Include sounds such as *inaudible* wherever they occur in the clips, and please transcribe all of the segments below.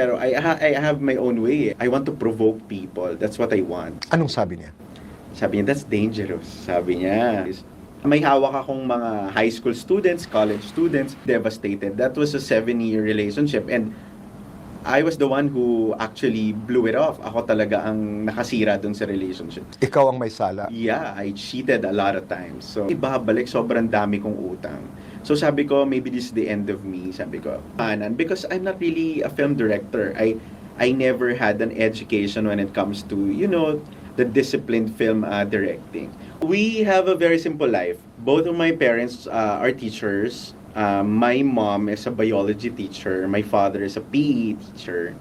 Pero I, ha- I have my own way. I want to provoke people. That's what I want. Anong sabi niya? Sabi niya, that's dangerous. Sabi niya. May hawak akong mga high school students, college students, devastated. That was a seven-year relationship. And I was the one who actually blew it off. Ako talaga ang nakasira dun sa relationship. Ikaw ang may sala. Yeah, I cheated a lot of times. So, ibabalik, sobrang dami kong utang. So, sabi ko, maybe this is the end of me. Sabi ko, panan. Because I'm not really a film director. I I never had an education when it comes to, you know, the disciplined film uh, directing. We have a very simple life. Both of my parents uh, are teachers. Uh, my mom is a biology teacher. My father is a PE teacher.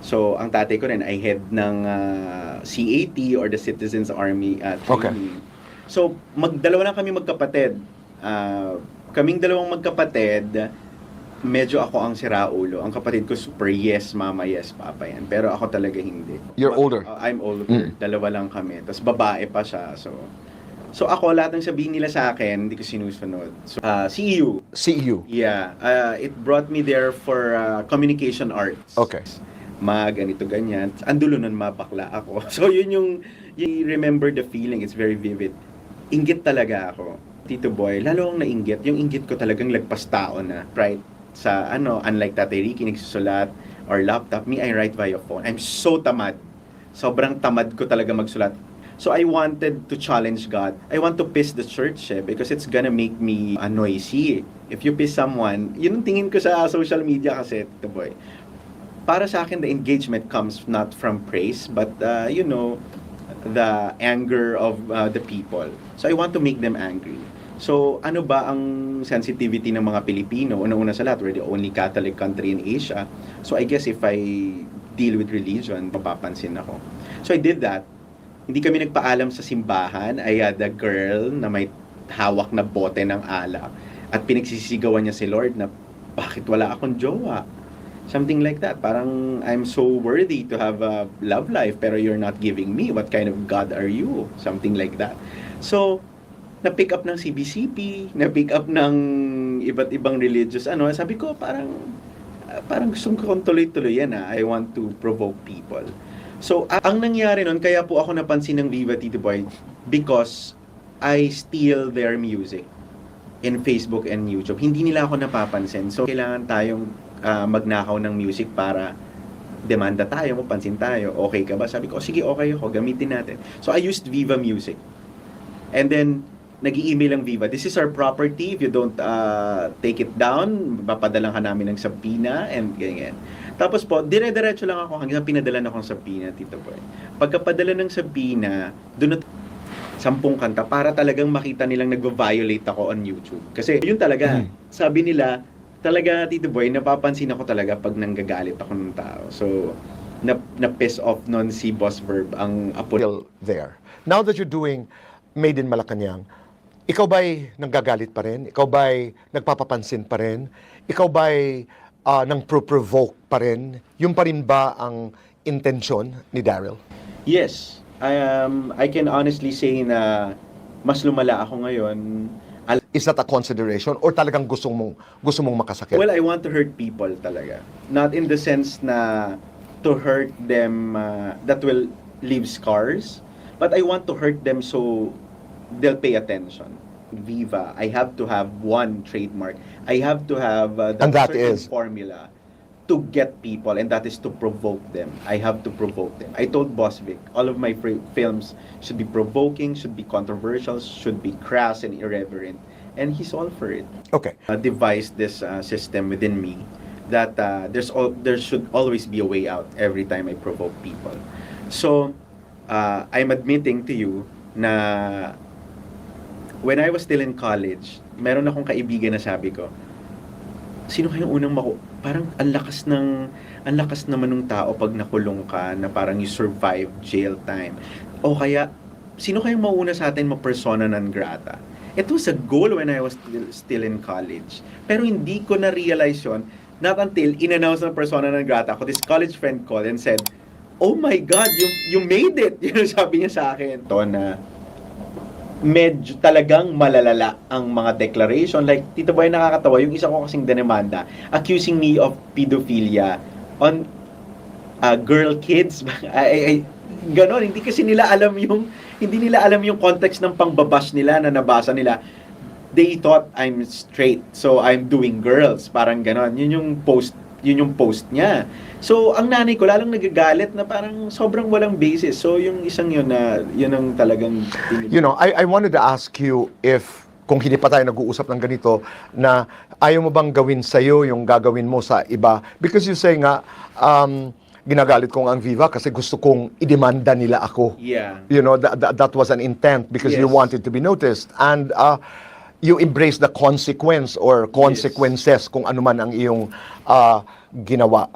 So, ang tatay ko rin ay head ng uh, CAT or the Citizens Army uh, Okay. training. So, magdalawa lang kami magkapatid. Ah, kaming dalawang magkapatid, medyo ako ang siraulo. Ang kapatid ko super yes mama, yes papa yan. Pero ako talaga hindi. You're older. Uh, I'm older. Mm. Dalawa lang kami. Tapos babae pa siya. So, so ako, lahat ng sabihin nila sa akin, hindi ko sinusunod. So, ah, CEU. CEU. Yeah. uh, it brought me there for uh, communication arts. Okay. Mga ganito, ganyan. Andulo nun mapakla ako. *laughs* So, yun yung, you remember the feeling. It's very vivid. Inggit talaga ako. Tito Boy, lalo akong nainggit. Yung inggit ko talagang lagpas tao na. Right? Sa, ano, unlike Tatay Ricky, nagsusulat or laptop. Me, I write via phone. I'm so tamad. Sobrang tamad ko talaga magsulat. So I wanted to challenge God. I want to piss the church eh, because it's gonna make me uh, noisy. If you piss someone, yun ang tingin ko sa social media kasi, Tito Boy para sa akin, the engagement comes not from praise, but, uh, you know, the anger of uh, the people. So, I want to make them angry. So, ano ba ang sensitivity ng mga Pilipino? Una-una sa lahat, we're the only Catholic country in Asia. So, I guess if I deal with religion, mapapansin ako. So, I did that. Hindi kami nagpaalam sa simbahan. I had a girl na may hawak na bote ng alak. At pinagsisigawan niya si Lord na, bakit wala akong jowa? Something like that. Parang I'm so worthy to have a love life pero you're not giving me. What kind of God are you? Something like that. So, na-pick up ng CBCP, na-pick up ng iba't ibang religious ano. Sabi ko parang parang gusto kong tuloy-tuloy yan ah. I want to provoke people. So, ang nangyari nun, kaya po ako napansin ng Viva Tito Boy because I steal their music in Facebook and YouTube. Hindi nila ako napapansin. So, kailangan tayong ah, magnakaw ng music para demanda tayo, mapansin tayo. Okay ka ba? Sabi ko, "Oh, sige, okay ako. Gamitin natin. So, I used Viva Music. And then, nag-i-email ang Viva, this is our property. If you don't uh, take it down, papadalang ka namin ng sabina and ganyan. Tapos po, dire-diretso lang ako hanggang pinadala na akong sabina, Tito Boy. Pagkapadala ng sabina, doon na sampung kanta para talagang makita nilang nagvo-violate ako on YouTube. Kasi yun talaga, Mhm. sabi nila, talaga Tito Boy, napapansin ako talaga pag nanggagalit ako ng tao. So, na, na-piss off nun si Boss Verb, ang apo Still there. Now that you're doing Made in Malacanang, ikaw ba'y nanggagalit pa rin? Ikaw ba'y nagpapapansin pa rin? Ikaw ba'y ah, nang pro-provoke pa rin? Yung pa rin ba ang intensyon ni Daryl? Yes. I, um, I can honestly say na mas lumala ako ngayon. Al- Is that a consideration or talagang gusto mong gusto mong makasakit? Well, I want to hurt people talaga. Not in the sense na to hurt them uh, that will leave scars, but I want to hurt them so they'll pay attention. Viva, I have to have one trademark. I have to have uh, And that certain is? formula to get people, and that is to provoke them. I have to provoke them. I told Boss Vic, all of my fr- films should be provoking, should be controversial, should be crass and irreverent, and he's all for it Okay. uh, devised this uh, system within me that uh, there's al- there should always be a way out every time I provoke people. So uh, I'm admitting to you na when I was still in college, meron akong kaibigan na sabi ko, sino kayong unang mako parang ang lakas ng ang lakas naman ng tao pag nakulong ka na parang you survive jail time. O kaya sino kayong mauna sa atin ma-persona non grata? It was a goal when I was still, still in college. Pero hindi ko na-realize yon not until in-announce ng persona non grata ko this college friend called and said oh my god you you made it. *laughs* Yun sabi niya sa akin. To na medyo talagang malalala ang mga declaration. Like, Tito Boy, nakakatawa, yung isa ko kasing denemanda, accusing me of pedophilia on ah, girl kids. *laughs* ay, ay, ganon. Hindi kasi nila alam yung, hindi nila alam yung context ng pangbabash nila na nabasa nila. They thought I'm straight, so I'm doing girls. Parang ganon. Yun yung post, yun yung post niya. So, ang nanay ko lalong nagagalit na parang sobrang walang basis. So, yung isang yun na, yun ang talagang... You know, I, I wanted to ask you if kung hindi pa tayo nag-uusap ng ganito, na ayaw mo bang gawin sa'yo yung gagawin mo sa iba? Because you say nga, um, ginagalit kong ang Viva kasi gusto kong idemanda nila ako. Yeah. You know, that, that, that was an intent because you Yes. wanted to be noticed. And uh, you embrace the consequence or consequences kung ano man ang iyong uh, ginawa.